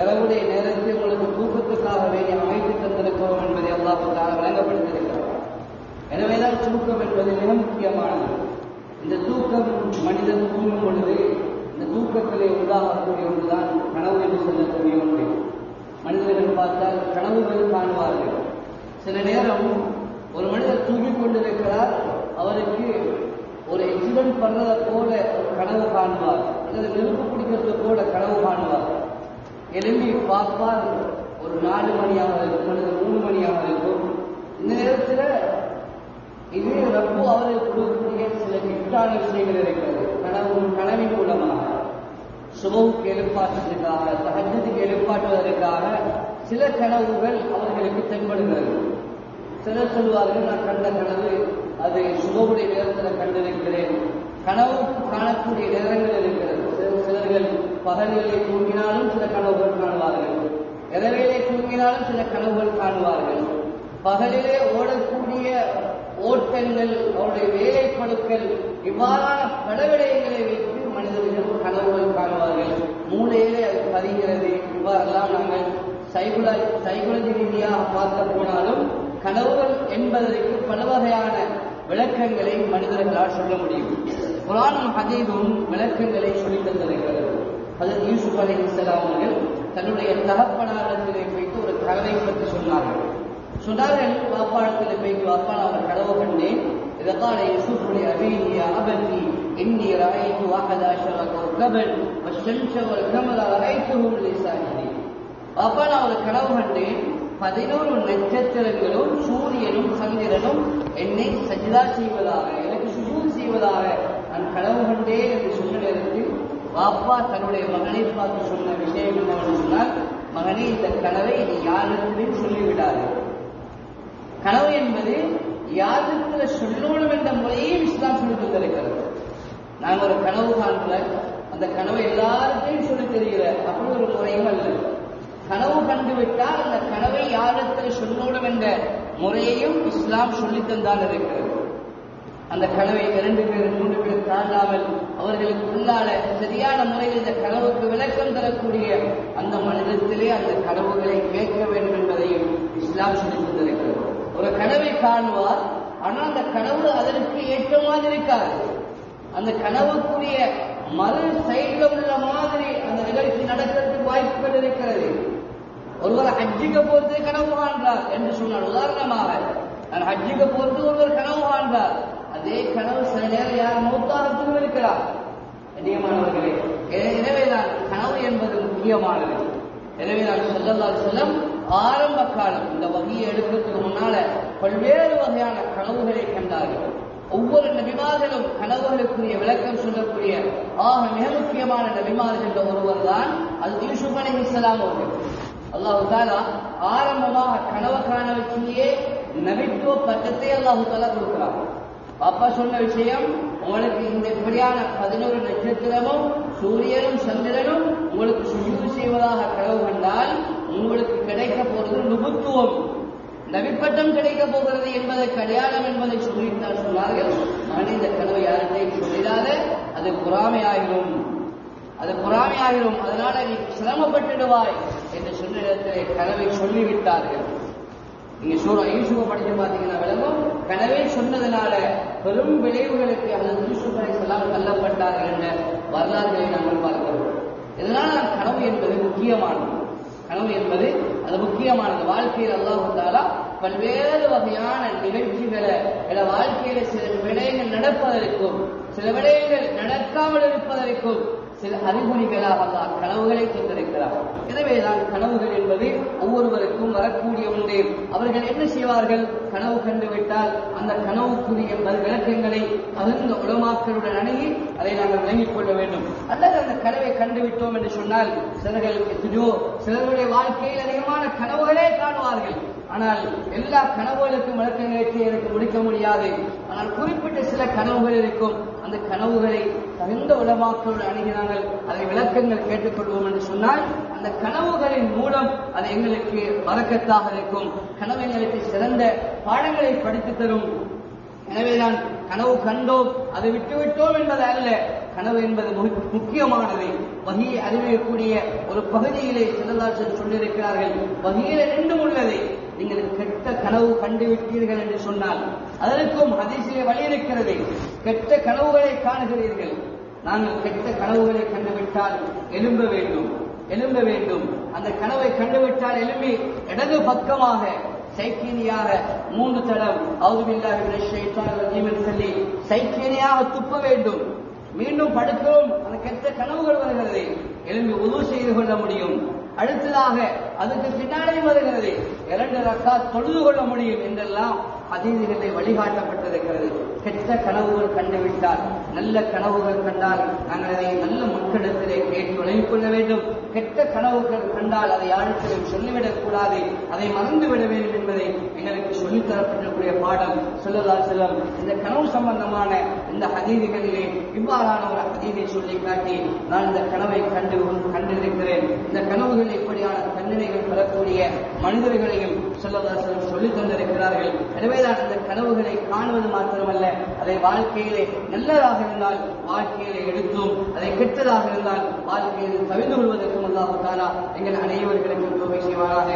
இரவுடைய நேரத்தில் உங்களுக்கு தூக்கத்துக்காக வேண்டிய அமைத்து தந்திருக்கிறோம் என்பதை அல்லாஹால வழங்கப்படுத்திருக்கிறார் எனவேதான் தூக்கம் என்பது மிக முக்கியமானது. இந்த தூக்கம் மனிதன் தூங்கும் பொழுது இந்த தூக்கத்திலே உண்டாகக்கூடிய ஒன்றுதான் கனவு என்று சொல்லக்கூடிய ஒன்று. மனிதர்கள் பார்த்தால் கனவுகள் காணுவார்கள். சில நேரம் ஒரு மனிதர் தூங்கிக் கொண்டிருக்கிறார் அவருக்கு ஒரு எக்ஸிடென்ட் பண்ணதை போல கனவு காணுவார். அல்லது நெருப்பு பிடிக்கிறது போல கனவு காணுவார். எழும்பி பார்ப்பார் ஒரு நாலு மணியாக இருக்கும் அல்லது மூணு மணியாக இருக்கும் இந்த நேரத்தில் இது ரப்பு அவர்கள் கொடுக்கக்கூடிய சில கிட்டான விஷயங்கள் இருக்கிறது. கனவும் கனவின் மூலமாக. சுபவுக்கு எழுப்பாற்றுவதற்காக தகஜத்துக்கு எழுப்பாற்றுவதற்காக சில கனவுகள் அவர்களுக்கு தென்படுகிறது. சிலர் சொல்வார்கள் நான் கண்ட கனவு அது சுபவுடைய நேரத்தில் கண்டிருக்கிறேன். கனவு காணக்கூடிய நேரங்கள் இருக்கிறது. சில- சிலர்கள் பகலிலே தூங்கினாலும் சில கனவுகள் காணுவார்கள். இரவிலே தூங்கினாலும் சில கனவுகள் காணுவார்கள். பகலிலே ஓடக்கூடிய ஓட்டங்கள் அவருடைய வேலைப்பழுக்கள் இவ்வாறான படவிடயங்களை வைத்து மனிதர்கள் கனவுகள் காணுவார்கள். மூளையிலே அது பதிகிறது. இவ்வாறெல்லாம் நாங்கள் சைகுல சைகுலஜி ரீதியாக பார்க்க போனாலும் கனவுகள் என்பதற்கு பல வகையான விளக்கங்களை மனிதர்களால் சொல்ல முடியும். குரானும் ஹதீதும் விளக்கங்களை சொல்லித் தந்திருக்கிறது. அதில் யூசுப் அலி இஸ்லாம் அவர்கள் தன்னுடைய தகப்பனாரத்திலே போய்த்து ஒரு கனவை பற்றி சொன்னார்கள் சொன்னார்கள் வாப்பாடத்தில் போய்த்து வாப்பா நான் ஒரு கனவு கண்டேன் إذا قال يوسف لأبيه يا أبتي إني رأيت أحد عشر كوكبا والشمس والقمر رأيتهم لي ساجدين அப்பா நான் ஒரு கனவு கண்டேன் பதினோரு நட்சத்திரங்களும் சூரியனும் சந்திரனும் என்னை சஜிதா செய்வதாக எனக்கு சுஜூத் செய்வதாக நான் கனவு கண்டேன் என்று சொன்ன நேரத்தில் பாப்பா தன்னுடைய மகனை பார்த்து சொன்ன விஷயம் என்னவென்று சொன்னால் மகனே இந்த கனவை இது யாரிடத்திலும் சொல்லிவிடாது. கனவு என்பது யாரிடத்தில் சொல்லணும் என்ற முறையே இஸ்லாம் சொல்லி தந்திருக்கிறது நாங்கள் ஒரு கனவு காண்ற அந்த கனவு எல்லாருக்கும் சொல்லி தெரிகிற அப்படி ஒரு முறையும் அல்ல. கனவு கண்டுவிட்டால் அந்த கனவை யாரிடத்தில் சொல்லணும் என்ற முறையையும் இஸ்லாம் சொல்லித்தந்தான் இருக்கிறது. அந்த கனவை இரண்டு பேர் மூன்று பேர் தாண்டாமல் அவர்களுக்கு உள்ளால சரியான முறையில் இந்த கனவுக்கு விளக்கம் தரக்கூடிய அந்த மனிதத்திலே அந்த கனவுகளை கேட்க வேண்டும் என்பதையும் இஸ்லாம் சொல்லித் ஒரு கனவை காணுவார் ஆனால் அந்த கனவு அதற்கு ஏற்ற மாதிரி இருக்காது. அந்த கனவுக்குரிய மறு சைடில் உள்ள மாதிரி அந்த நிகழ்ச்சி நடக்கிறதுக்கு வாய்ப்புகள் இருக்கிறது. ஒருவர் ஹஜ்ஜிக்க போறது கனவு காண்றார் என்று சொன்னார் உதாரணமாக நான் ஹஜ்ஜிக்க போறது ஒருவர் கனவு காண்றார். அதே கனவு சில நேரம் யார் மூத்தாரத்துக்கும் இருக்கிறார் கண்ணியமானவர்களே எனவேதான் கனவு என்பது முக்கியமானது. எனவே நான் சொல்லல்லா செல்லம் ஆரம்ப காலம் இந்த வகையை எடுக்கிறதுக்கு முன்னால பல்வேறு வகையான கனவுகளை கண்டார்கள். ஒவ்வொரு நபிமார்களும் கனவுகளுக்குரிய விளக்கம் சொல்லக்கூடிய ஆக மிக முக்கியமான நபிமார்கள் ஒருவர் தான் அது யூசுப் இஸ்லாம் அவர்கள். அல்லாஹு தாலா ஆரம்பமாக கனவு காண வச்சியே நபித்துவ பட்டத்தை அல்லாஹு தாலா கொடுக்கிறார் அப்பா சொன்ன விஷயம் உங்களுக்கு இந்த இப்படியான பதினோரு நட்சத்திரமும் சூரியனும் சந்திரனும் உங்களுக்கு சுஜூது செய்வதாக கனவு கண்டால் உங்களுக்கு கிடைக்க போறது நுபுத்துவம். நவிப்பட்டம் கிடைக்க போகிறது என்பதை அடையாளம் என்பதை சொல்லித்தான் சொன்னார்கள். மகனே இந்த கனவை யார்கிட்டையும் சொல்லிடாத அது பொறாமையாகிடும் அது பொறாமையாகிடும் அதனால நீ சிரமப்பட்டுடுவாய் என்று சொன்ன இடத்திலே கனவை சொல்லிவிட்டார்கள். நீங்க சூரா யூசுஃபை படிச்சு பார்த்தீங்கன்னா விளங்கும். கனவே சொன்னதுனால பெரும் விளைவுகளுக்கு அந்த தள்ளப்பட்டார்கள் என்ற வரலாறுகளை நாங்கள் பார்க்கிறோம். இதனால் கனவு என்பது முக்கியமானது. கனவு என்பது அது முக்கியமானது. வாழ்க்கையில் அல்லாஹு வந்தாலும் பல்வேறு வகையான நிகழ்ச்சிகளை சில வாழ்க்கையில சில விடயங்கள் நடப்பதற்கும் சில விடயங்கள் நடக்காமல் இருப்பதற்கும் சில அறிகுறிகளாக அல்லாஹ் கனவுகளை தந்திருக்கிறார். எனவேதான் கனவுகள் என்பது ஒவ்வொருவருக்கும் வரக்கூடிய ஒன்றே. அவர்கள் என்ன செய்வார்கள்? கனவு கண்டுவிட்டால் அந்த கனவுக்குரிய விளக்கங்களை தகுந்த உலமாக்களுடன் அணுகி அதை நாங்கள் விளங்கிக் கொள்ள வேண்டும். அல்லது அந்த கனவை கண்டுவிட்டோம் என்று சொன்னால் சிலர்களுக்கு எத்தனையோ சிலருடைய வாழ்க்கையில் அதிகமான கனவுகளே காணுவார்கள். ஆனால் எல்லா கனவுகளுக்கும் விளக்கங்களை எனக்கு முடிக்க முடியாது. ஆனால் குறிப்பிட்ட சில கனவுகள் இருக்கும். அந்த கனவுகளை தகுந்த உலமாக்களோடு அணுகினார்கள் அதை விளக்கங்கள் கேட்டுக்கொள்வோம் என்று சொன்னால் அந்த கனவுகளின் மூலம் அது எங்களுக்கு வரக்கத்தாக இருக்கும். கனவு எங்களுக்கு சிறந்த பாடங்களை படித்து தரும். எனவே நான் கனவு கண்டோம் அதை விட்டுவிட்டோம் என்பது அல்ல. கனவு என்பது முக்கியமானது. வகையை அறிவிக்கக்கூடிய ஒரு பகுதியிலே சிறந்தாசன் சொல்லியிருக்கிறார்கள். வகையில ரெண்டும் உள்ளது. நீங்கள் கெட்ட கனவு கண்டுவிட்டீர்கள் என்று சொன்னால் அதற்கும் அதிசய வழி இருக்கிறது. கெட்ட கனவுகளை காணுகிறீர்கள். நாங்கள் கெட்ட கனவுகளை கண்டுவிட்டால் எழும்ப வேண்டும். எழும்ப வேண்டும். அந்த கனவை கண்டுவிட்டால் எழும்பி இடது பக்கமாக சைக்கினியாக மூன்று தடம் அவுதுபில்லாஹி என்று சொல்லி சைக்கினியாக துப்ப வேண்டும். மீண்டும் படுக்கவும் அந்த கெட்ட கனவுகள் வருகிறது. எழும்பி உதவு செய்து கொள்ள முடியும். அடுத்ததாக அதுக்கு பின்னாலே வருகிறது. இரண்டு ரக்கா தொழுது கொள்ள முடியும் என்றெல்லாம் அதீதிகளை வழிகாட்டப்பட்டிருக்கிறது. கெட்ட கனவுகள் கண்டுவிட்டால் நல்ல கனவுகள் கண்டால் நாங்கள் அதை நல்ல மக்களிடத்திலே கேட்டு விளங்கிக் கொள்ள வேண்டும். கெட்ட கனவுகள் கண்டால் அதை யாருக்கும் சொல்லிவிடக் கூடாது. அதை மறந்துவிட வேண்டும் என்பதை எங்களுக்கு சொல்லித் தரப்பட்டிருக்கூடிய பாடம் சொல்லலா செல்லம் இந்த கனவு சம்பந்தமான இந்த ஹதீதிகளிலே இவ்வாறான ஒரு ஹதீதை சொல்லி காட்டி நான் இந்த கனவை கண்டு கண்டிருக்கிறேன். இந்த கனவுகள் இப்படியான தண்டனைகள் பெறக்கூடிய மனிதர்களையும் சொல்லலா செல்லம் சொல்லித் தந்திருக்கிறார்கள் எனவேதான் அந்த கனவுகளை காணுவது மாத்திரமல்ல. அதை வாழ்க்கையிலே நல்லதாக இருந்தால் வாழ்க்கையிலே எடுத்தும். அதை கெட்டதாக இருந்தால் வாழ்க்கையில் கவிழ்ந்து கொள்வதற்கும் அல்லாஹ் எங்கள் அனைவர்களுக்கும் தொகை செய்வாராக